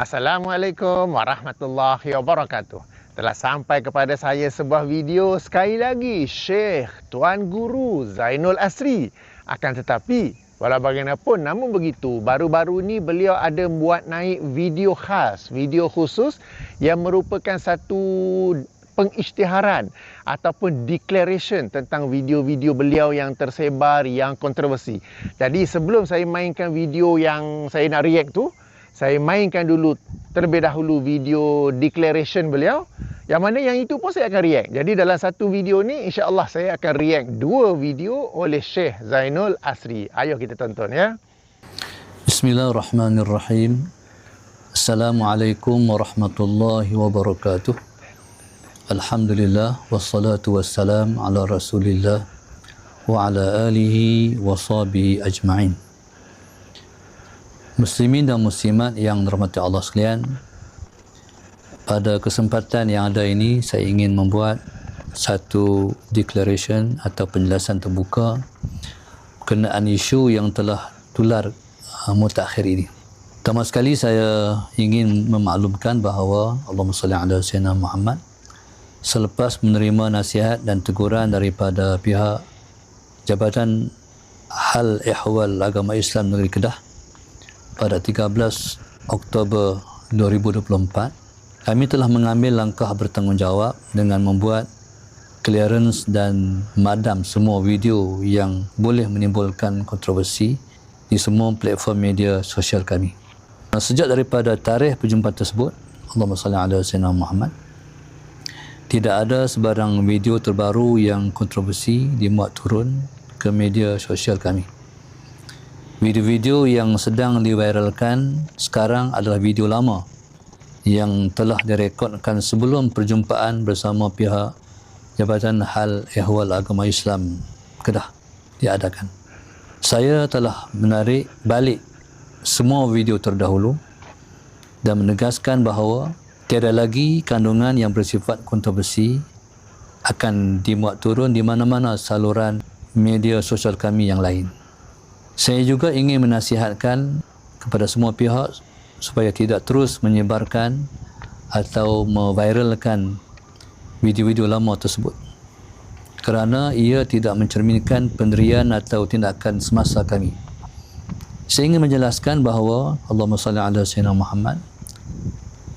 Assalamualaikum warahmatullahi wabarakatuh. Telah sampai kepada saya sebuah video sekali lagi Syekh Tuan Guru Zainul Asri. Akan tetapi walau bagaimanapun namun begitu baru-baru ni beliau ada buat naik video khas, video khusus yang merupakan satu pengisytiharan ataupun declaration tentang video-video beliau yang tersebar yang kontroversi. Jadi sebelum saya mainkan video yang saya nak react tu, saya mainkan dulu terlebih dahulu video declaration beliau. Yang mana yang itu pun saya akan react. Jadi dalam satu video ni insyaAllah saya akan react dua video oleh Syekh Zainul Asri. Ayo kita tonton ya. Bismillahirrahmanirrahim. Assalamualaikum warahmatullahi wabarakatuh. Alhamdulillah wassalatu wassalam ala rasulillah wa ala alihi wa sahbihi ajma'in Muslimin dan muslimat yang dirahmati Allah sekalian, pada kesempatan yang ada ini saya ingin membuat satu declaration atau penjelasan terbuka berkenaan isu yang telah tular uh, mutakhir ini. Pertama sekali saya ingin memaklumkan bahawa Allahumma salli ala sayyidina Muhammad selepas menerima nasihat dan teguran daripada pihak Jabatan Hal Ehwal Agama Islam Negeri Kedah pada 13 Oktober 2024 kami telah mengambil langkah bertanggungjawab dengan membuat clearance dan madam semua video yang boleh menimbulkan kontroversi di semua platform media sosial kami. Sejak daripada tarikh perjumpaan tersebut, Allahumma salli ala sayyidina Muhammad, tidak ada sebarang video terbaru yang kontroversi dimuat turun ke media sosial kami. Video-video yang sedang diviralkan sekarang adalah video lama yang telah direkodkan sebelum perjumpaan bersama pihak Jabatan Hal Ehwal Agama Islam Kedah diadakan. Saya telah menarik balik semua video terdahulu dan menegaskan bahawa tiada lagi kandungan yang bersifat kontroversi akan dimuat turun di mana-mana saluran media sosial kami yang lain. Saya juga ingin menasihatkan kepada semua pihak supaya tidak terus menyebarkan atau memviralkan video-video lama tersebut kerana ia tidak mencerminkan pendirian atau tindakan semasa kami. Saya ingin menjelaskan bahawa Allahumma salli ala sayyidina Muhammad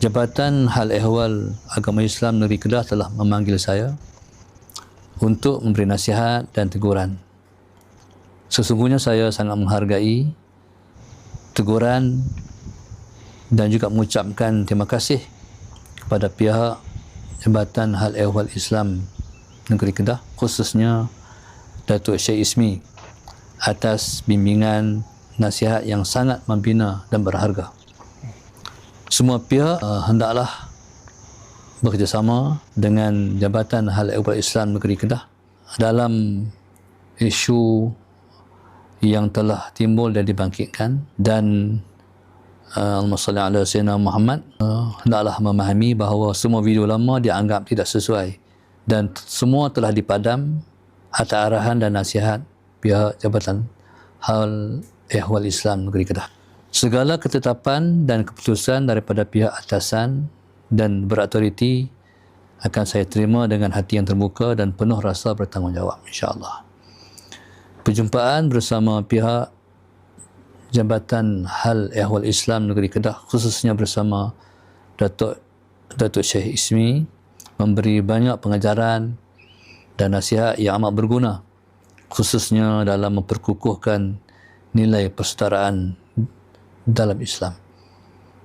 Jabatan Hal Ehwal Agama Islam Negeri Kedah telah memanggil saya untuk memberi nasihat dan teguran Sesungguhnya saya sangat menghargai teguran dan juga mengucapkan terima kasih kepada pihak Jabatan Hal Ehwal Islam Negeri Kedah khususnya Datuk Syekh Ismi atas bimbingan nasihat yang sangat membina dan berharga. Semua pihak uh, hendaklah bekerjasama dengan Jabatan Hal Ehwal Islam Negeri Kedah dalam isu yang telah timbul dan dibangkitkan. Dan uh, Allahumma salli ala sayyidina Muhammad uh, hendaklah memahami bahawa semua video lama dianggap tidak sesuai. Dan semua telah dipadam atas arahan dan nasihat pihak Jabatan Hal Ehwal Islam Negeri Kedah. Segala ketetapan dan keputusan daripada pihak atasan dan berautoriti akan saya terima dengan hati yang terbuka dan penuh rasa bertanggungjawab insya-Allah perjumpaan bersama pihak Jabatan Hal Ehwal Islam Negeri Kedah khususnya bersama Datuk Datuk Syekh Ismi memberi banyak pengajaran dan nasihat yang amat berguna khususnya dalam memperkukuhkan nilai persaudaraan dalam Islam.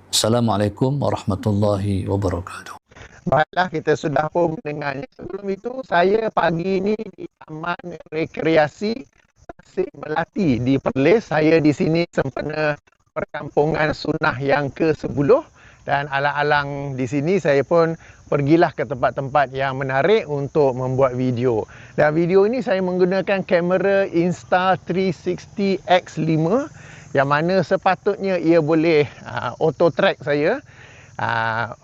Assalamualaikum warahmatullahi wabarakatuh. Baiklah kita sudah pun mendengarnya. Sebelum itu saya pagi ini di Taman Rekreasi Tasik Melati di Perlis. Saya di sini sempena perkampungan sunnah yang ke-10 dan alang-alang di sini saya pun pergilah ke tempat-tempat yang menarik untuk membuat video. Dan video ini saya menggunakan kamera Insta360 X5 yang mana sepatutnya ia boleh uh, auto track saya. Uh,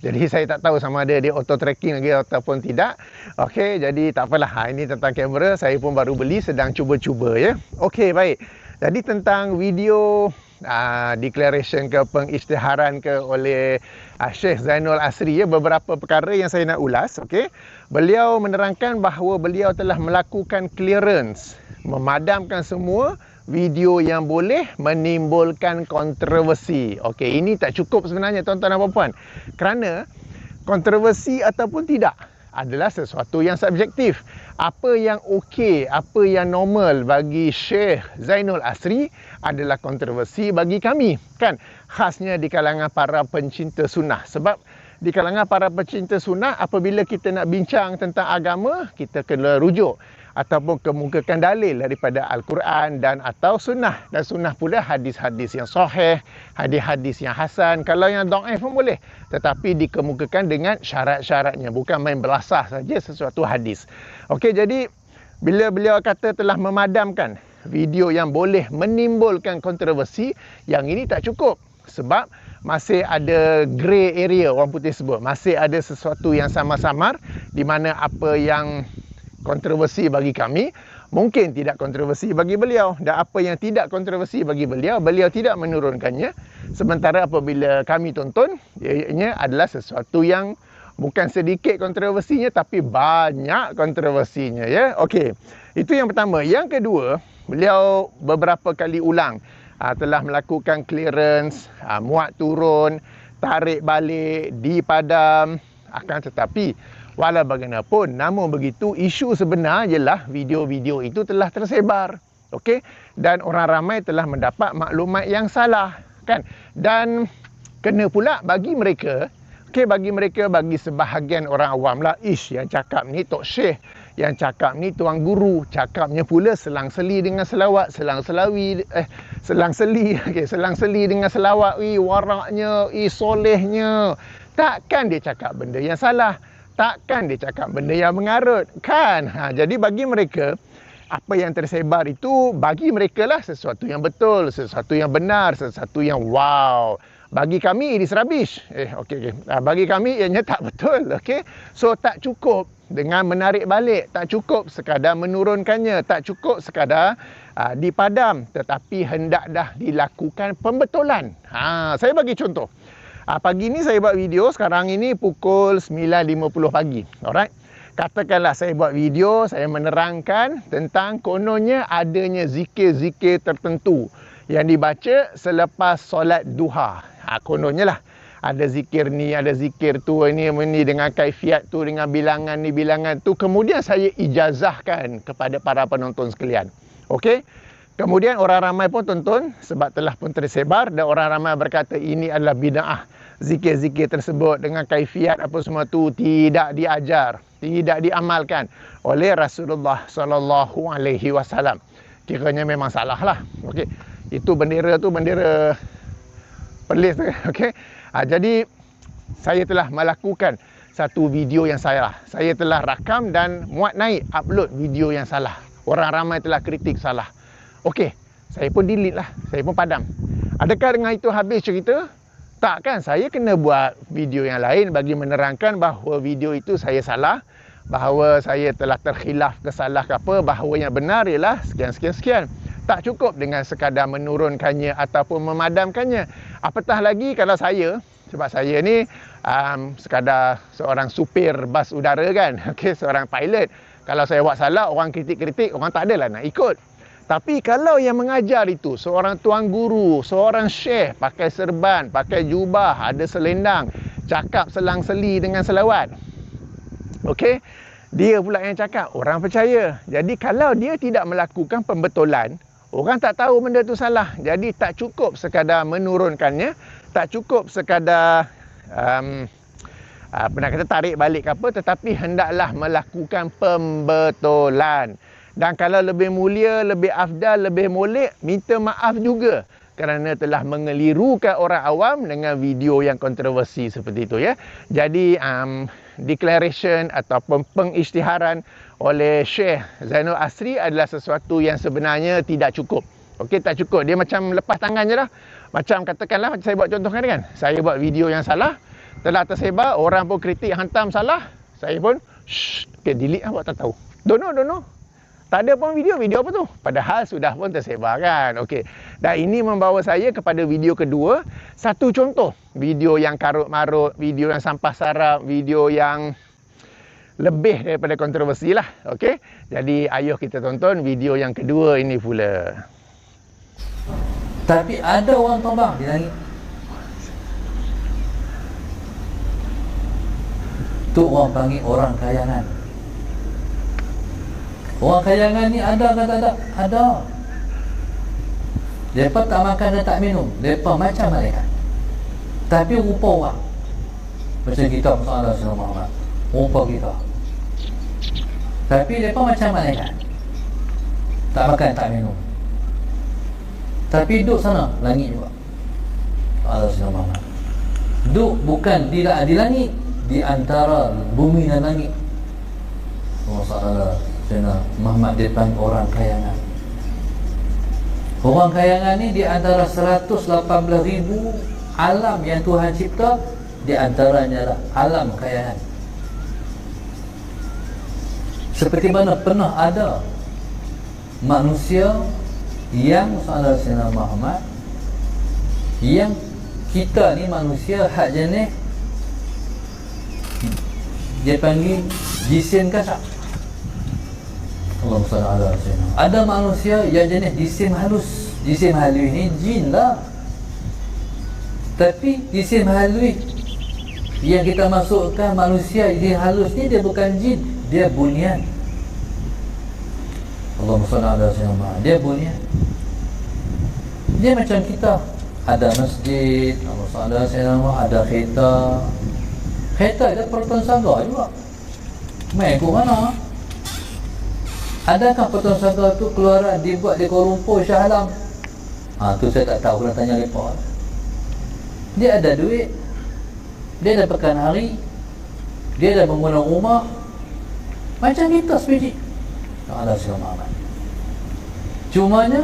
jadi saya tak tahu sama ada dia auto tracking lagi ataupun tidak. Okey, jadi tak apalah. Ha, ini tentang kamera. Saya pun baru beli sedang cuba-cuba ya. Okey, baik. Jadi tentang video uh, declaration ke pengisytiharan ke oleh uh, Syekh Zainul Asri ya beberapa perkara yang saya nak ulas okey beliau menerangkan bahawa beliau telah melakukan clearance memadamkan semua video yang boleh menimbulkan kontroversi okey ini tak cukup sebenarnya tuan-tuan dan puan-puan kerana kontroversi ataupun tidak adalah sesuatu yang subjektif. Apa yang okey, apa yang normal bagi Syekh Zainul Asri adalah kontroversi bagi kami. Kan? Khasnya di kalangan para pencinta sunnah. Sebab di kalangan para pencinta sunnah, apabila kita nak bincang tentang agama, kita kena rujuk ataupun kemukakan dalil daripada Al-Quran dan atau sunnah. Dan sunnah pula hadis-hadis yang sahih, hadis-hadis yang hasan. Kalau yang dhaif pun boleh, tetapi dikemukakan dengan syarat-syaratnya, bukan main belasah saja sesuatu hadis. Okey, jadi bila beliau kata telah memadamkan video yang boleh menimbulkan kontroversi, yang ini tak cukup. Sebab masih ada grey area orang putih sebut. Masih ada sesuatu yang sama-samar di mana apa yang kontroversi bagi kami mungkin tidak kontroversi bagi beliau. Dan apa yang tidak kontroversi bagi beliau beliau tidak menurunkannya. Sementara apabila kami tonton ianya adalah sesuatu yang bukan sedikit kontroversinya tapi banyak kontroversinya ya. Okey itu yang pertama. Yang kedua beliau beberapa kali ulang aa, ah, telah melakukan clearance aa, ah, muat turun tarik balik dipadam akan tetapi Walau bagaimanapun, namun begitu isu sebenar ialah video-video itu telah tersebar. Okey? Dan orang ramai telah mendapat maklumat yang salah, kan? Dan kena pula bagi mereka, okey bagi mereka bagi sebahagian orang awam lah, ish yang cakap ni tok syekh, yang cakap ni tuan guru, cakapnya pula selang-seli dengan selawat, selang-selawi eh selang-seli, okey, selang-seli dengan selawat, wi waraknya, i solehnya. Takkan dia cakap benda yang salah takkan dia cakap benda yang mengarut. Kan? Ha, jadi bagi mereka apa yang tersebar itu bagi mereka lah sesuatu yang betul sesuatu yang benar sesuatu yang wow. Bagi kami ini rubbish. Eh okey okey. Ha, bagi kami ianya tak betul okey? So tak cukup dengan menarik balik. Tak cukup sekadar menurunkannya. Tak cukup sekadar uh, dipadam. Tetapi hendak dah dilakukan pembetulan. Ha saya bagi contoh Ha, pagi ni saya buat video, sekarang ini pukul 9.50 pagi. Alright. Katakanlah saya buat video, saya menerangkan tentang kononnya adanya zikir-zikir tertentu yang dibaca selepas solat duha. Ha, kononnya lah. Ada zikir ni, ada zikir tu, ini, ini dengan kaifiat tu, dengan bilangan ni, bilangan tu. Kemudian saya ijazahkan kepada para penonton sekalian. Okey? Kemudian orang ramai pun tonton sebab telah pun tersebar dan orang ramai berkata ini adalah bida'ah zikir-zikir tersebut dengan kaifiat apa semua tu tidak diajar, tidak diamalkan oleh Rasulullah sallallahu alaihi wasallam. Kiranya memang salah lah. Okey. Itu bendera tu bendera perlis tu. Okey. Ha, jadi saya telah melakukan satu video yang salah. Saya telah rakam dan muat naik upload video yang salah. Orang ramai telah kritik salah. Okey, saya pun delete lah. Saya pun padam. Adakah dengan itu habis cerita? Tak kan? Saya kena buat video yang lain bagi menerangkan bahawa video itu saya salah bahawa saya telah terkhilaf kesalah ke apa bahawa yang benar ialah sekian sekian sekian. Tak cukup dengan sekadar menurunkannya ataupun memadamkannya. Apatah lagi kalau saya sebab saya ni um, sekadar seorang supir bas udara kan? Okey seorang pilot. Kalau saya buat salah orang kritik-kritik orang tak adalah nak ikut tapi kalau yang mengajar itu seorang tuan guru, seorang syekh pakai serban, pakai jubah, ada selendang, cakap selang-seli dengan selawat. Okey? Dia pula yang cakap, orang percaya. Jadi kalau dia tidak melakukan pembetulan, orang tak tahu benda itu salah. Jadi tak cukup sekadar menurunkannya, tak cukup sekadar um, apa nak kata tarik balik ke apa tetapi hendaklah melakukan pembetulan. Dan kalau lebih mulia, lebih afdal, lebih molek, minta maaf juga kerana telah mengelirukan orang awam dengan video yang kontroversi seperti itu ya. Jadi um, declaration ataupun pengisytiharan oleh Syekh Zainul Asri adalah sesuatu yang sebenarnya tidak cukup. Okey, tak cukup. Dia macam lepas tangan je lah. Macam katakanlah saya buat contoh kan kan. Saya buat video yang salah, telah tersebar, orang pun kritik hantam salah, saya pun shh, okay, delete lah buat tak tahu. Don't know, don't know. Tak ada pun video, video apa tu? Padahal sudah pun tersebar kan. Okey. Dan ini membawa saya kepada video kedua. Satu contoh. Video yang karut-marut, video yang sampah sarap, video yang lebih daripada kontroversi lah. Okey. Jadi ayuh kita tonton video yang kedua ini pula. Tapi ada orang terbang di langit. Tu orang panggil orang kayangan. Orang kayangan ni ada ke tak ada? Ada. Mereka tak makan dan tak minum. Mereka macam mereka. Tapi rupa orang. Macam kita masalah Rasulullah Muhammad. Rupa kita. Tapi mereka macam mereka. Tak makan, tak minum. Tapi duduk sana, langit juga. Allah Muhammad. Duduk bukan di, di langit. Di antara bumi dan langit. Allah Sayyidina Muhammad dipanggil orang kayangan. Orang kayangan ni di antara 118 ribu alam yang Tuhan cipta Di antaranya lah alam kayangan. Seperti mana pernah ada manusia yang salah Sayyidina Muhammad Yang kita ni manusia hak jenis Dia panggil jisim kasar Ada manusia yang jenis jisim halus. Jisim halus ni jin lah. Tapi jisim halus yang kita masukkan manusia jisim halus ni dia bukan jin, dia bunian. Allah SWT Dia bunian. Dia macam kita. Ada masjid Allah SWT Ada kereta. Kereta ada pertuan saga juga. Main ke mana Adakah potong saga tu keluaran dibuat di Kuala Lumpur Shah Alam? Ha, tu saya tak tahu, kena tanya mereka. Dia ada duit, dia ada pekan hari, dia ada bangunan rumah, macam kita sebiji. Allah SWT. Cumanya,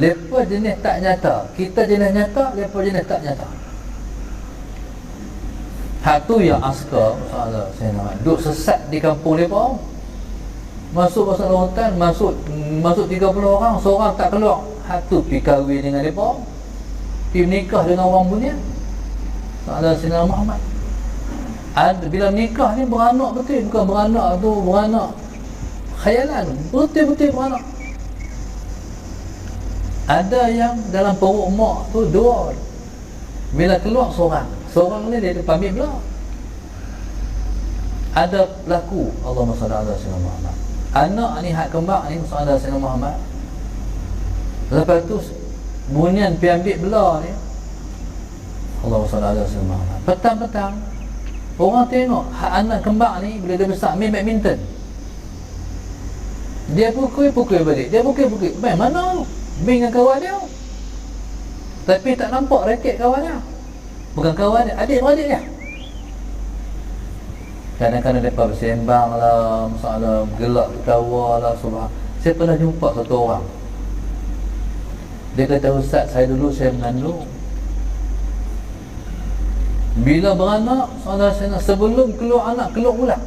lepas jenis tak nyata. Kita jenis nyata, lepas jenis tak nyata. Hak tu yang askar, Allah SWT. Duduk sesat di kampung mereka masuk pasal hutan masuk masuk 30 orang seorang tak keluar. Satu pergi kahwin dengan mereka pergi menikah dengan orang punya. Ada Sinar Muhammad. Ada, bila nikah ni beranak betul bukan beranak tu beranak khayalan. Betul-betul beranak. Ada yang dalam perut mak tu dua. Bila keluar seorang seorang ni dia pamit pula. Ada laku. Allah SWT Muhammad anak ni hak kembang ni Musa Sayyidina Muhammad. Lepas tu bunyian pergi ambil belah ni. Allah SWT Muhammad. Petang-petang orang tengok hak anak kembang ni bila dia besar main badminton. Dia pukul-pukul balik dia pukul-pukul. Main mana? Main dengan kawan dia. Tapi tak nampak raket kawan dia. Bukan kawan dia adik-beradik dia Kadang-kadang mereka bersembang lah Masalah gelak ketawa lah subhan. Saya pernah jumpa satu orang. Dia kata Ustaz saya dulu saya mengandung. Bila beranak saudara saya Sebelum keluar anak keluar ulang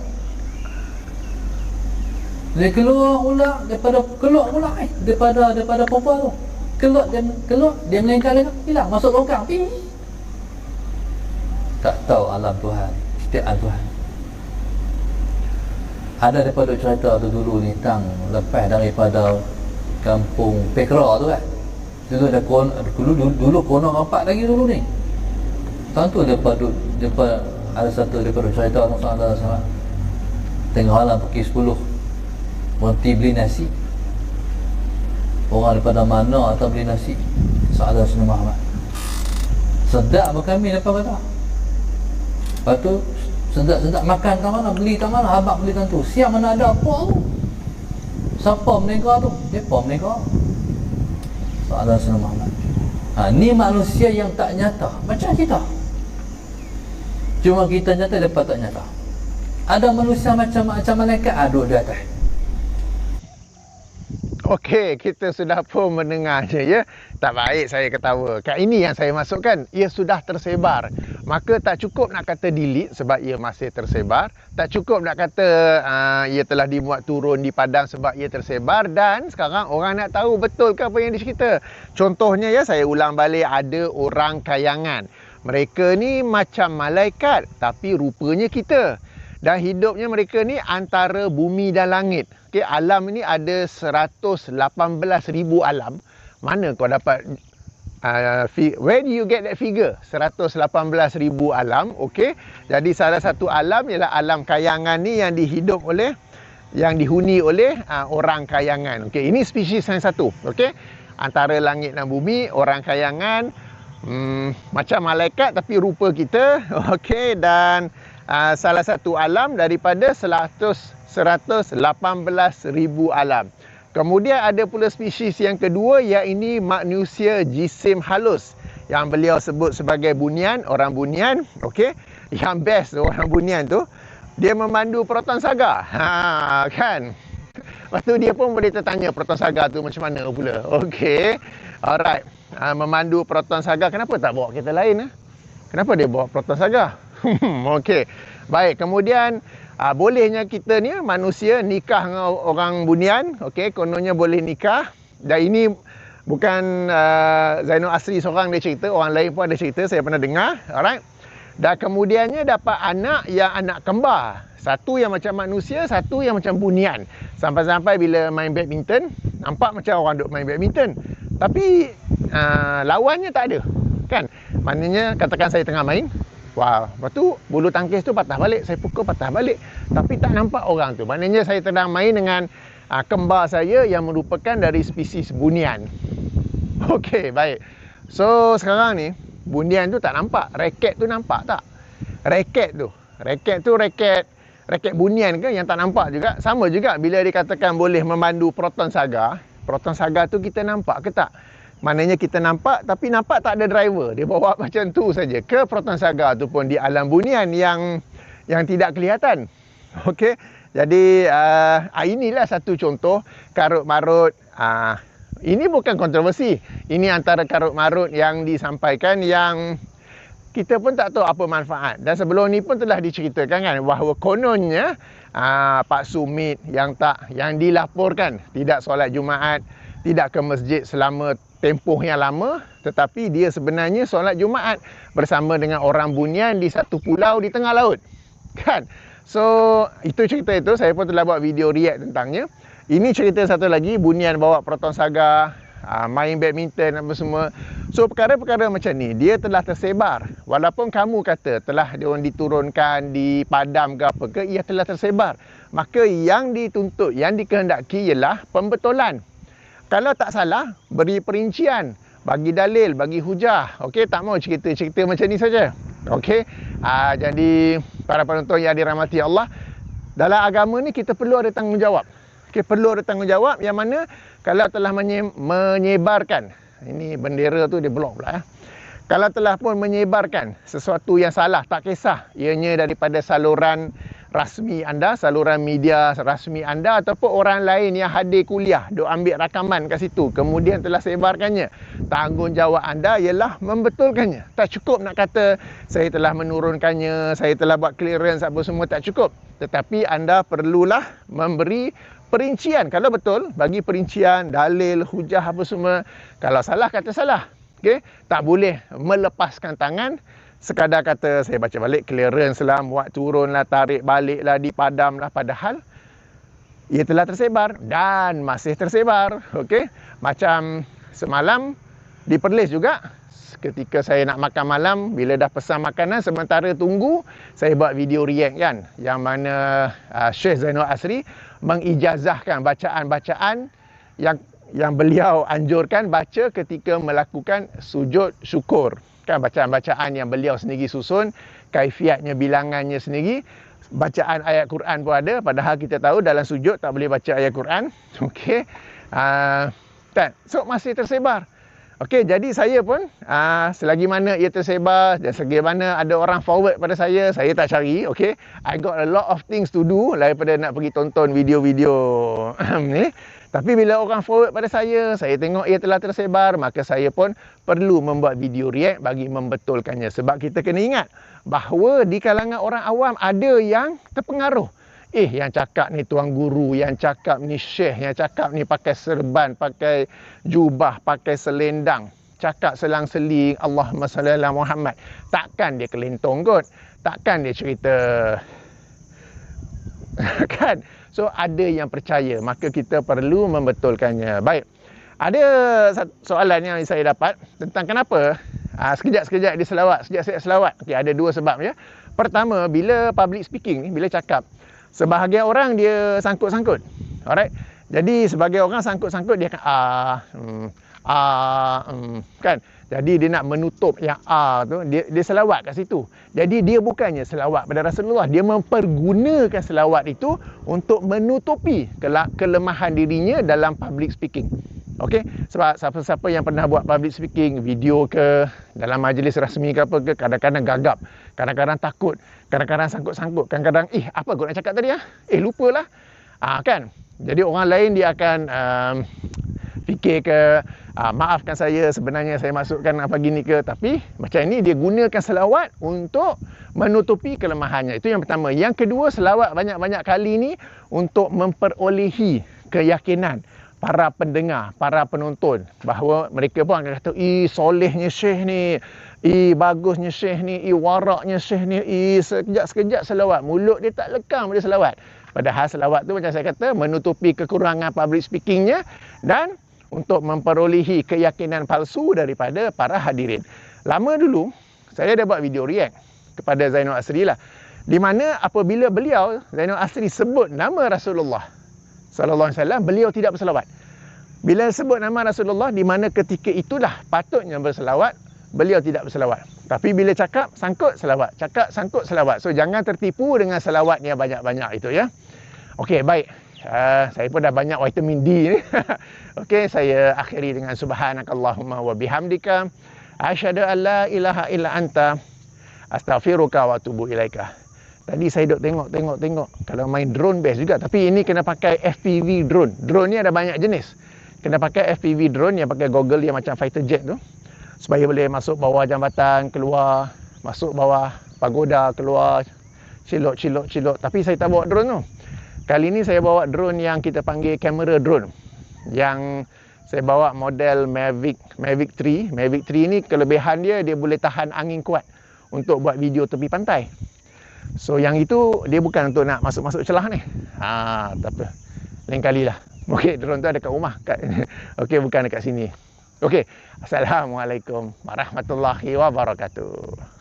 Dia keluar ulang Daripada keluar ulang eh Daripada daripada perempuan tu. Keluar dia keluar Dia melengkar lagi Hilang masuk longkang Tak tahu alam Tuhan Setiap Tuhan ada daripada cerita tu dulu ni tang lepas daripada kampung Pekra tu kan. Dulu ada kon dulu dulu, dulu kono rampak lagi dulu ni. Tentu depa depa ada satu daripada cerita orang sana sama tengah halam pergi 10 berhenti beli nasi. Orang daripada mana atau beli nasi? Sa'adah Sunnah Muhammad. Sedap kami lepas kata lepas tu sedap-sedap makan kat mana beli kat mana habak beli tu siap mana ada apa tu. Siapa mereka tu? Siapa mereka. Soalan Rasulullah Muhammad ha, ni manusia yang tak nyata. Macam kita. Cuma kita nyata lepas tak nyata. Ada manusia macam macam malaikat aduk di atas Okey, kita sudah pun mendengarnya ya. Tak baik saya ketawa. Kat ini yang saya masukkan, ia sudah tersebar. Maka tak cukup nak kata delete sebab ia masih tersebar. Tak cukup nak kata uh, ia telah dimuat turun di padang sebab ia tersebar. Dan sekarang orang nak tahu betul ke apa yang dicerita. Contohnya ya saya ulang balik ada orang kayangan. Mereka ni macam malaikat tapi rupanya kita dan hidupnya mereka ni antara bumi dan langit. Okay, alam ini ada 118,000 alam. Mana kau dapat uh, where do you get that figure? 118,000 alam okey? Jadi salah satu alam ialah alam kayangan ni yang dihidup oleh yang dihuni oleh uh, orang kayangan. Okey ini spesies yang satu okey? Antara langit dan bumi orang kayangan hmm, macam malaikat tapi rupa kita okey? Dan uh, salah satu alam daripada 100 118,000 alam Kemudian ada pula spesies yang kedua iaitu manusia jisim halus yang beliau sebut sebagai bunian, orang bunian, okey. Yang best orang bunian tu dia memandu proton saga. Ha kan. Lepas tu dia pun boleh tertanya proton saga tu macam mana pula. Okey. Alright. Ha, memandu proton saga kenapa tak bawa kereta lain eh? Kenapa dia bawa proton saga? Okey. Baik, kemudian uh, bolehnya kita ni manusia nikah dengan orang bunian okey? Kononnya boleh nikah. Dan ini bukan uh, Zainul Asri seorang dia cerita orang lain pun ada cerita saya pernah dengar alright? Dan kemudiannya dapat anak yang anak kembar. Satu yang macam manusia satu yang macam bunian. Sampai-sampai bila main badminton nampak macam orang duk main badminton. Tapi uh, lawannya tak ada kan? Maknanya katakan saya tengah main Wah, lepas tu bulu tangkis tu patah balik, saya pukul patah balik. Tapi tak nampak orang tu. Maknanya saya sedang main dengan uh, kembar saya yang merupakan dari spesies bunian. Okey, baik. So, sekarang ni bunian tu tak nampak. Raket tu nampak tak? Raket tu. Raket tu raket raket bunian ke yang tak nampak juga? Sama juga bila dikatakan boleh memandu proton saga. Proton saga tu kita nampak ke tak? Maknanya kita nampak tapi nampak tak ada driver. Dia bawa macam tu saja ke Proton Saga tu pun di alam bunian yang yang tidak kelihatan. Okey. Jadi uh, inilah satu contoh karut marut uh, ini bukan kontroversi. Ini antara karut marut yang disampaikan yang kita pun tak tahu apa manfaat. Dan sebelum ni pun telah diceritakan kan bahawa kononnya uh, Pak Sumit yang tak yang dilaporkan tidak solat Jumaat, tidak ke masjid selama tempoh yang lama tetapi dia sebenarnya solat Jumaat bersama dengan orang bunian di satu pulau di tengah laut. Kan? So itu cerita itu. Saya pun telah buat video react tentangnya. Ini cerita satu lagi. Bunian bawa proton saga ah, main badminton apa semua. So perkara-perkara macam ni dia telah tersebar. Walaupun kamu kata telah dia orang diturunkan di padam ke apa ke ia telah tersebar. Maka yang dituntut yang dikehendaki ialah pembetulan kalau tak salah, beri perincian, bagi dalil, bagi hujah. Okey, tak mau cerita-cerita macam ni saja. Okey. Uh, jadi para penonton yang dirahmati Allah, dalam agama ni kita perlu ada tanggungjawab. Okey, perlu ada tanggungjawab yang mana kalau telah menye- menyebarkan ini bendera tu dia blok pula ya. Kalau telah pun menyebarkan sesuatu yang salah, tak kisah ianya daripada saluran rasmi anda, saluran media rasmi anda ataupun orang lain yang hadir kuliah, duk ambil rakaman kat situ, kemudian telah sebarkannya. Tanggungjawab anda ialah membetulkannya. Tak cukup nak kata saya telah menurunkannya, saya telah buat clearance apa semua tak cukup. Tetapi anda perlulah memberi perincian. Kalau betul, bagi perincian, dalil, hujah apa semua. Kalau salah, kata salah. Okay? Tak boleh melepaskan tangan sekadar kata saya baca balik clearance lah, muat turun lah, tarik balik lah, dipadam lah. Padahal ia telah tersebar dan masih tersebar. Okay? Macam semalam di Perlis juga ketika saya nak makan malam bila dah pesan makanan sementara tunggu saya buat video react kan yang mana uh, Syekh Zainul Asri mengijazahkan bacaan-bacaan yang yang beliau anjurkan baca ketika melakukan sujud syukur kan bacaan-bacaan yang beliau sendiri susun kaifiatnya bilangannya sendiri bacaan ayat Quran pun ada. Padahal kita tahu dalam sujud tak boleh baca ayat Quran. Okey. Uh, kan so masih tersebar. Okey jadi saya pun uh, selagi mana ia tersebar dan selagi mana ada orang forward pada saya saya tak cari okey. I got a lot of things to do daripada nak pergi tonton video-video ni Tapi bila orang forward pada saya, saya tengok ia telah tersebar, maka saya pun perlu membuat video react bagi membetulkannya. Sebab kita kena ingat bahawa di kalangan orang awam ada yang terpengaruh. Eh, yang cakap ni tuan guru, yang cakap ni syekh, yang cakap ni pakai serban, pakai jubah, pakai selendang. Cakap selang-seling, Allahumma salli ala Muhammad. Takkan dia kelintong kot. Takkan dia cerita kan so ada yang percaya maka kita perlu membetulkannya. Baik. Ada soalan yang saya dapat tentang kenapa? Uh, sekejap-sekejap dia selawat sekejap-sekejap selawat. Okay, ada dua sebab ya. Pertama bila public speaking ni bila cakap sebahagian orang dia sangkut-sangkut. Alright? Jadi sebagai orang sangkut-sangkut dia akan ah hmm, ah hmm, kan jadi dia nak menutup yang A tu, dia, dia selawat kat situ. Jadi dia bukannya selawat pada Rasulullah. Dia mempergunakan selawat itu untuk menutupi kelemahan dirinya dalam public speaking. Okey, sebab siapa-siapa yang pernah buat public speaking, video ke, dalam majlis rasmi ke apa ke, kadang-kadang gagap, kadang-kadang takut, kadang-kadang sangkut-sangkut, kadang-kadang, eh apa aku nak cakap tadi ah? Eh lupalah. Ah kan? Jadi orang lain dia akan um, fikir ke uh, maafkan saya sebenarnya saya masukkan apa gini ke tapi macam ini dia gunakan selawat untuk menutupi kelemahannya itu yang pertama yang kedua selawat banyak-banyak kali ni untuk memperolehi keyakinan para pendengar, para penonton bahawa mereka pun akan kata, "Ih, solehnya Syekh ni. Ih, bagusnya Syekh ni. Ih, waraknya Syekh ni. Ih, sekejap-sekejap selawat. Mulut dia tak lekang dia selawat." Padahal selawat tu macam saya kata menutupi kekurangan public speakingnya dan untuk memperolehi keyakinan palsu daripada para hadirin. Lama dulu, saya ada buat video react kepada Zainul Asri lah. Di mana apabila beliau, Zainul Asri sebut nama Rasulullah Sallallahu Alaihi Wasallam, beliau tidak berselawat. Bila sebut nama Rasulullah, di mana ketika itulah patutnya berselawat, beliau tidak berselawat. Tapi bila cakap, sangkut selawat. Cakap, sangkut selawat. So, jangan tertipu dengan selawat yang banyak-banyak itu ya. Okey, baik. Uh, saya pun dah banyak vitamin D ni. Okey, saya akhiri dengan subhanakallahumma wa bihamdika asyhadu an la ilaha illa anta astaghfiruka wa atubu ilaika. Tadi saya duk tengok tengok tengok kalau main drone best juga tapi ini kena pakai FPV drone. Drone ni ada banyak jenis. Kena pakai FPV drone yang pakai goggle yang macam fighter jet tu supaya boleh masuk bawah jambatan, keluar, masuk bawah pagoda, keluar, cilok cilok cilok. Tapi saya tak bawa drone tu. Kali ni saya bawa drone yang kita panggil kamera drone. Yang saya bawa model Mavic Mavic 3. Mavic 3 ni kelebihan dia dia boleh tahan angin kuat untuk buat video tepi pantai. So yang itu dia bukan untuk nak masuk-masuk celah ni. Ha, tak apa. Lain kali lah. Okey, drone tu ada kat rumah. Okey, bukan dekat sini. Okey. Assalamualaikum warahmatullahi wabarakatuh.